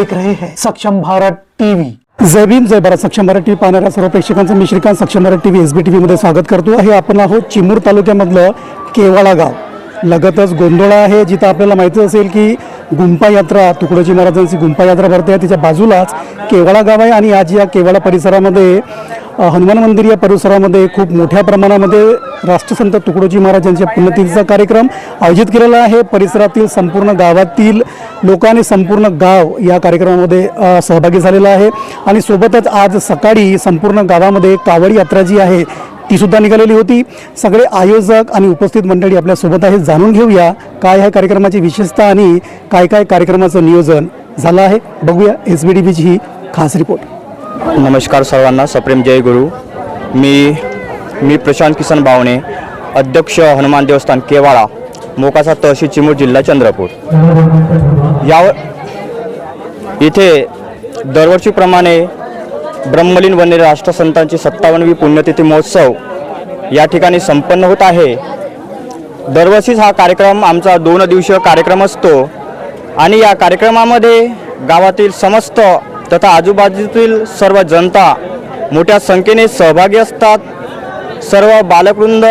देख रहे हैं। सक्षम भारत टीव्ही जय भीम जय भारत सक्षम भारत टीव्ही पाहणाऱ्या सर्व प्रेक्षकांचं मी Shrikant Saksham Bharat TV S B T मध्ये स्वागत करतो. हे आपण आहोत चिमूर तालुक्यामधलं केवाळा गाव. लगतच गोंधळा आहे जिथं आपल्याला माहिती असेल की गुंपा यात्रा तुकडोजी महाराजांची गुंपा यात्रा भरते. आहे तिच्या बाजूलाच केवाळा गाव आहे आणि आज या केवाळा परिसरामध्ये हनुमान मंदिर या परिसरामध्ये खूप मोठ्या प्रमाणामध्ये राष्ट्रसंत तुकडोजी महाराज यांच्या पुण्यतिथीचा कार्यक्रम आयोजित केलेला आहे. परिसरातील संपूर्ण गावातील लोक आणि संपूर्ण गाव या कार्यक्रमामध्ये सहभागी झालेला आहे. आणि सोबतच आज सकाळी संपूर्ण गावामध्ये कावड यात्रा जी आहे तीसुद्धा निघालेली होती. सगळे आयोजक आणि उपस्थित मंडळी आपल्यासोबत आहे जाणून घेऊया काय ह्या कार्यक्रमाची विशेषता आणि काय काय कार्यक्रमाचं नियोजन झालं आहे. बघूया एस बी डी बीची ही खास रिपोर्ट. नमस्कार सर्वांना सप्रेम जय गुरु. मी मी प्रशांत किसन बावणे अध्यक्ष हनुमान देवस्थान केवाळा मोकासा तहसील चिमूर जिल्हा चंद्रपूर. यावर इथे दरवर्षीप्रमाणे ब्रह्मलीन वन्य राष्ट्रसंतांची सत्तावन्नवी पुण्यतिथी महोत्सव या ठिकाणी संपन्न होत आहे. दरवर्षीच हा कार्यक्रम आमचा दोन दिवसीय कार्यक्रम असतो आणि या कार्यक्रमामध्ये गावातील समस्त तथा आजूबाजूतील सर्व जनता मोठ्या संख्येने सहभागी असतात. सर्व बालवृंद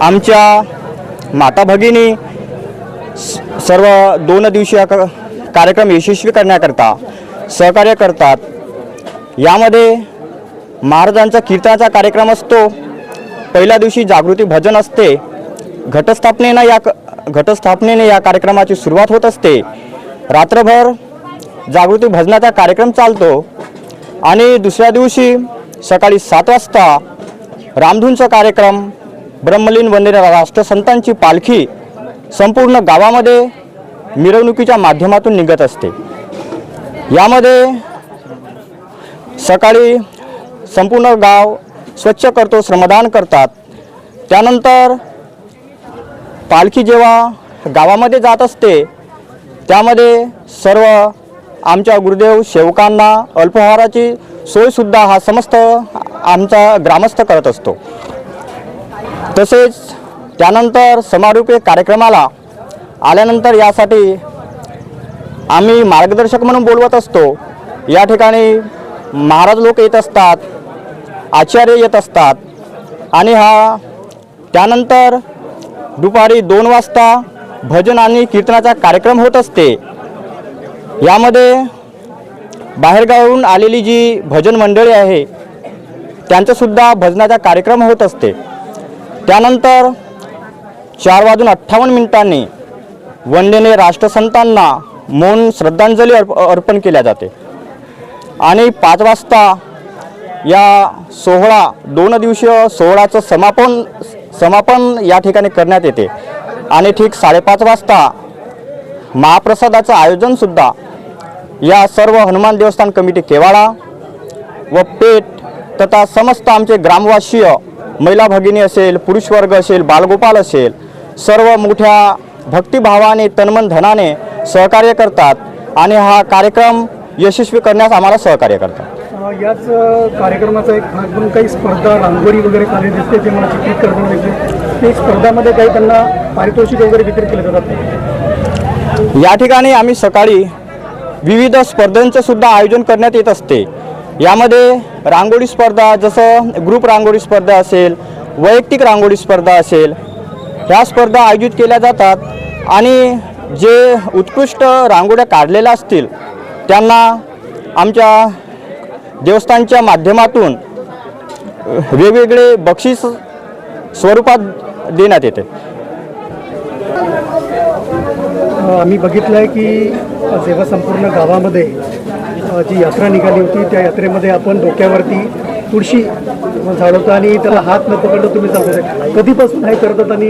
आमच्या माता भगिनी स- सर्व दोन दिवसीय क- कार्यक्रम यशस्वी करण्याकरता सहकार्य करतात. यामध्ये महाराजांचा कीर्तनाचा कार्यक्रम असतो. पहिल्या दिवशी जागृती भजन असते. घटस्थापनेनं या क- घटस्थापनेने या कार्यक्रमाची सुरुवात होत असते. रात्रभर जागृती भजनाचा कार्यक्रम चालतो. आणि दुसऱ्या दिवशी सकाळी सात वाजता रामधूनचा कार्यक्रम ब्रह्मलीन वंदे राष्ट्रसंतांची पालखी संपूर्ण गावामध्ये मिरवणुकीच्या माध्यमातून निघत असते. यामध्ये सकाळी संपूर्ण गाव स्वच्छ करतो श्रमदान करतात. त्यानंतर पालखी जेव्हा गावामध्ये जात असते त्यामध्ये सर्व आमच्या गुरुदेव सेवकांना अल्पहाराची सोयसुद्धा हा समस्त आमचा ग्रामस्थ करत असतो. तसेच त्यानंतर समारोपी कार्यक्रमाला आल्यानंतर यासाठी आम्ही मार्गदर्शक म्हणून बोलवत असतो. या ठिकाणी महाराज लोक येत असतात आचार्य येत असतात आणि हा त्यानंतर दुपारी दोन वाजता भजन आणि कीर्तनाचा कार्यक्रम होत असते. यामध्ये बाहेरगावून आलेली जी भजन मंडळी आहे त्यांचंसुद्धा भजनाचा कार्यक्रम होत असते. त्यानंतर चार वाजून अठ्ठावन्न मिनिटांनी वंदेने राष्ट्रसंतांना मौन श्रद्धांजली अर्प अर्पण केल्या जाते. आणि पाच वाजता या सोहळा दोन दिवसीय सोहळ्याचं समापन समापन या ठिकाणी करण्यात येते. आणि ठीक साडेपाच वाजता महाप्रसादाचं आयोजनसुद्धा या सर्व हनुमान देवस्थान कमिटी केवाडा व पेठ तथा समस्त आमचे ग्रामवासीय महिला भगिनी असेल पुरुष वर्ग असेल बालगोपाल असेल सर्व मोठ्या भक्तिभावाने तन्मन धनाने सहकार्य करतात आणि हा कार्यक्रम यशस्वी करण्यास आम्हाला सहकार्य करतात. याच कार्यक्रमाचा एक भाग म्हणून काही स्पर्धा रांगोळी वगैरे कार्य दिसते ते मला चित्रित दिसते ते स्पर्धामध्ये काही त्यांना पारितोषिक वगैरे वितरित केले जातात. या ठिकाणी आम्ही सकाळी विविध स्पर्धांचं सुद्धा आयोजन करण्यात येत असते. यामध्ये रांगोळी स्पर्धा जसं ग्रुप रांगोळी स्पर्धा असेल वैयक्तिक रांगोळी स्पर्धा असेल ह्या स्पर्धा आयोजित केल्या जातात आणि जे उत्कृष्ट रांगोळ्या काढलेल्या असतील त्यांना आमच्या देवस्थानच्या माध्यमातून वेगवेगळे बक्षीस स्वरूपात देण्यात येते. आम्ही बघितलं आहे की जेव्हा संपूर्ण गावामध्ये जी यात्रा निघाली होती त्या यात्रेमध्ये आपण डोक्यावरती तुळशी झाड होतं आणि त्याला हात न पकडलं तुम्ही सांगता कधीपासून हे करतात आणि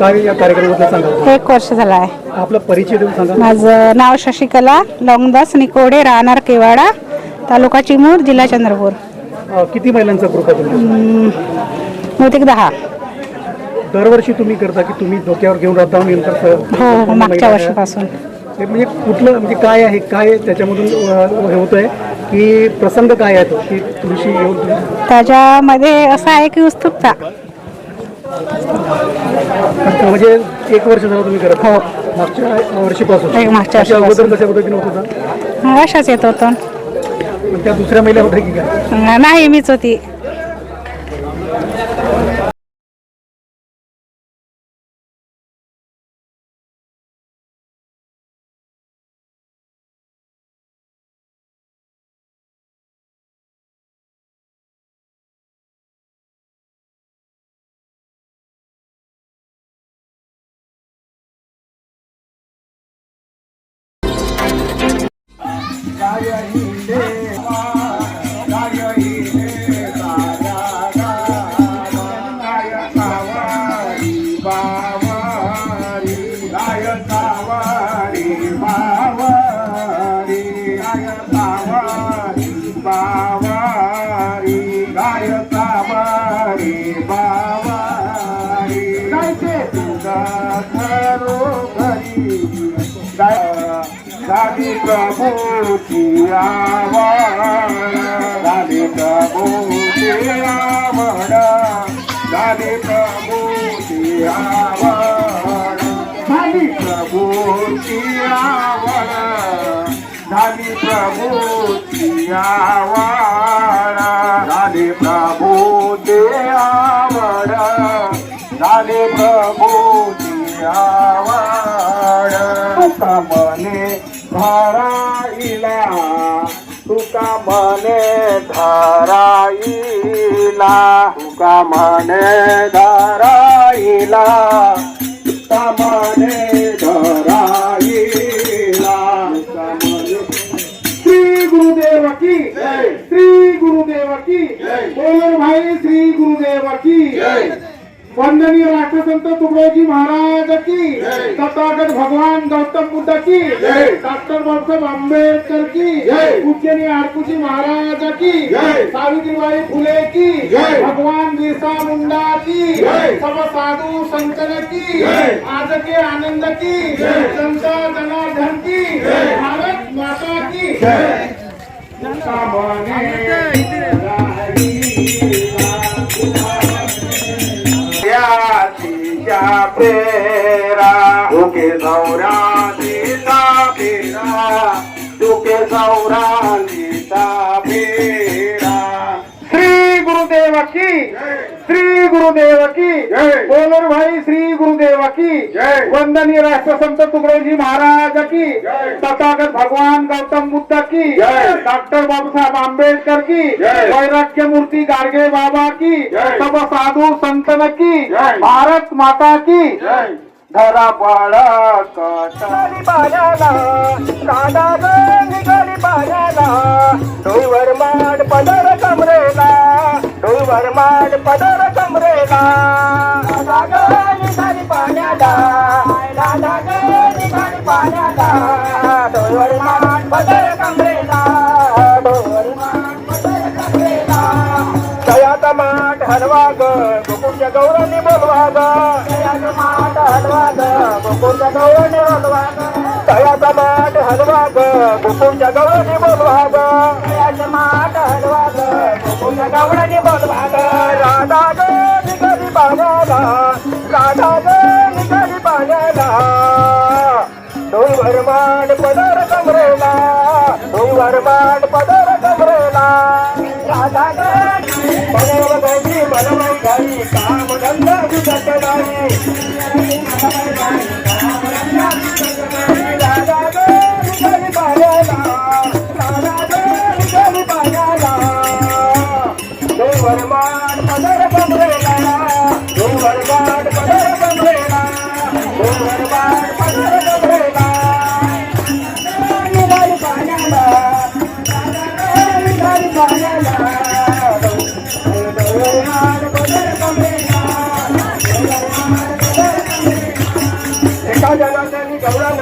काय या कार्यक्रमातलं सांगा एक वर्ष झालं आहे. आपला परिचय देऊन सांगा. माझं नाव शशिकला लवंगदास निकोडे राहणार केवाडा तालुका चिमूर जिल्हा चंद्रपूर. किती महिलांचा ग्रुप आहे तुमचा? बहुतेक दहा. दरवर्षी तुम्ही करता की तुम्ही डोक्यावर घेऊन राहता नंतर हो हो मागच्या वर्षीपासून. हे म्हणजे कुठलं म्हणजे काय आहे काय त्याच्यामधून हे होत आहे की प्रसंग काय आहे तो की तुळशी तुम्ही- त्याच्यामध्ये असं आहे की उत्सुकता म्हणजे एक वर्ष झालं तुम्ही करत. हो. मागच्या वर्षीपासून. एक मागच्या त्याच्या अगोदर. कशा पद्धतीने होत होता? अशाच येत होतो. पण त्या दुसऱ्या महिला होत्या की काय? नाही मीच होती. Jaya Hinde राधिका आवड राधी प्रभूची आवड राधी प्रभूची आवड झाली प्रभूची आवड झाली प्रभूची आवड झाली प्रभूची आवड झाली प्रभूची आवड तुका मने धराईला तुका मने धराईला. तुका मने धराईला तुका मने धराईला. तुका मने श्री गुरुदेव की श्री गुरुदेव की. बोलो भाई श्री गुरुदेव की. वंदनीय राष्ट्रसंत तुकडोजी महाराज की तथागत भगवान गौतम बुद्ध की डॉक्टर बाबासाहेब आंबेडकर की पूज्यनीय आरकुजी महाराज की सावित्रीबाई फुले की भगवान बिरसा मुंडा की सब साधु संतन की आज के आनंद की जनता जनार्दन की भारत माता की। Tapera, do que Zaurá de Tapera, do que Zaurá Gurudev की बोलर भाई श्री गुरुदेव की वंदनीय राष्ट्रसंत तुकडोजी महाराज की तथागत भगवान गौतम बुद्ध की डॉक्टर बाबासाहेब आंबेडकर की वैराग्य मूर्ती गाडगे बाबा की सब साधु संतन की भारत माता की धरा पाण्याला कांदा गोकुळच्या गौरांनी तळ्याचा माठ हलवा ग. गोकुळच्या बोलवा ya no sé.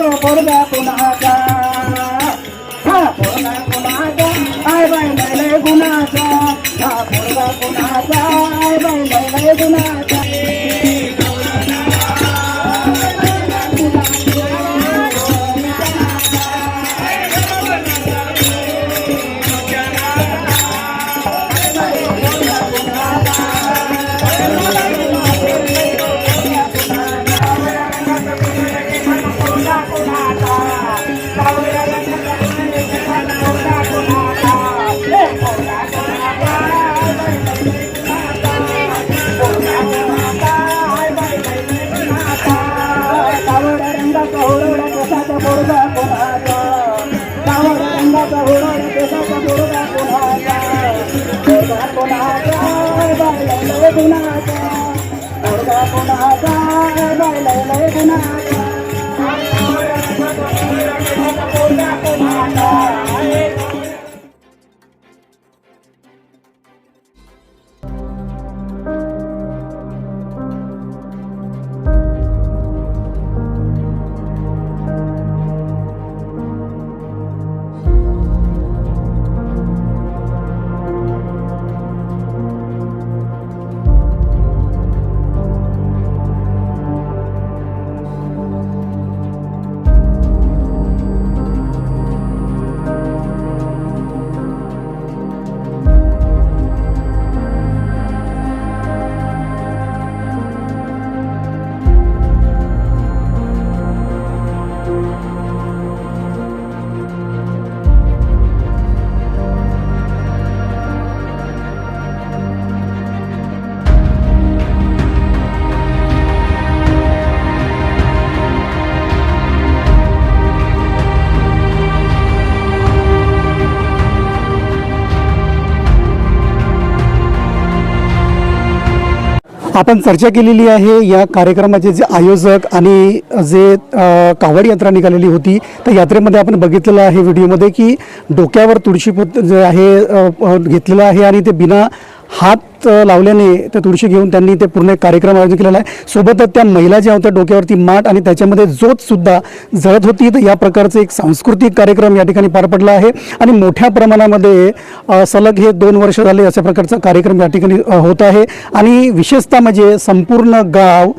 so for the Punaga. I buy my legunata. I buy my legunata. आपण चर्चा केलेली आहे या कार्यक्रमाचे जे आयोजक आणि जे कावड यात्रा निघालेली होती त्या यात्रेमध्ये आपण बघितलेलं आहे व्हिडिओमध्ये की डोक्यावर तुळशीपोत जे आहे घेतलेलं आहे आणि ते बिना हात लावल्याने ते तुळशी घेऊन त्यांनी ते पूर्ण एक कार्यक्रम आयोजित केलेला आहे. सोबतच त्या महिला ज्या होत्या डोक्यावरती माठ आणि त्याच्यामध्ये जोतसुद्धा जळत होती तर या प्रकारचे एक सांस्कृतिक कार्यक्रम या ठिकाणी पार पडला आहे. आणि मोठ्या प्रमाणामध्ये सलग हे दोन वर्ष झाले अशा प्रकारचा कार्यक्रम या ठिकाणी होत आहे. आणि विशेषतः म्हणजे संपूर्ण गाव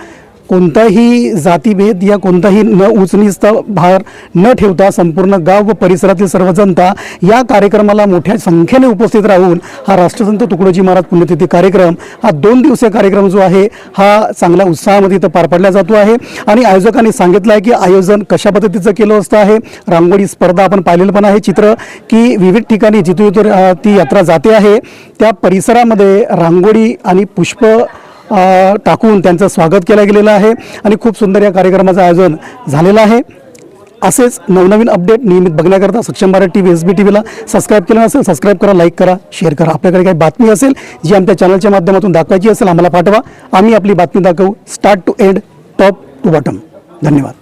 कोणताही जातीभेद या कोणताही न उचनीचा भार न ठेवता संपूर्ण गाव व परिसरातील सर्व जनता या कार्यक्रमाला मोठ्या संख्येने उपस्थित राहून हा राष्ट्रसंत तुकडोजी महाराज पुण्यतिथी कार्यक्रम हा दोन दिवसीय कार्यक्रम जो आहे हा चांगल्या उत्साहामध्ये इथं पार पडला जातो आहे. आणि आयोजकांनी सांगितलं आहे की आयोजन कशा पद्धतीचं केलं असतं आहे रांगोळी स्पर्धा आपण पाहिलेलं पण आहे. चित्र की विविध ठिकाणी जिथे जिथून ती यात्रा जाते आहे त्या परिसरामध्ये रांगोळी आणि पुष्प टाकून त्यांचं स्वागत केलं गेलेलं आहे आणि खूप सुंदर या कार्यक्रमाचं आयोजन झालेलं आहे. असेच नवनवीन अपडेट नियमित बघण्याकरता Saksham Bharat T V S B T व्हीला subscribe केलं नसेल सबस्क्राईब करा लाईक करा शेअर करा. आपल्याकडे काही बातमी असेल जी आमच्या चॅनलच्या माध्यमातून दाखवायची असेल आम्हाला पाठवा. आम्ही आपली बातमी दाखवू. Start to end top to bottom धन्यवाद.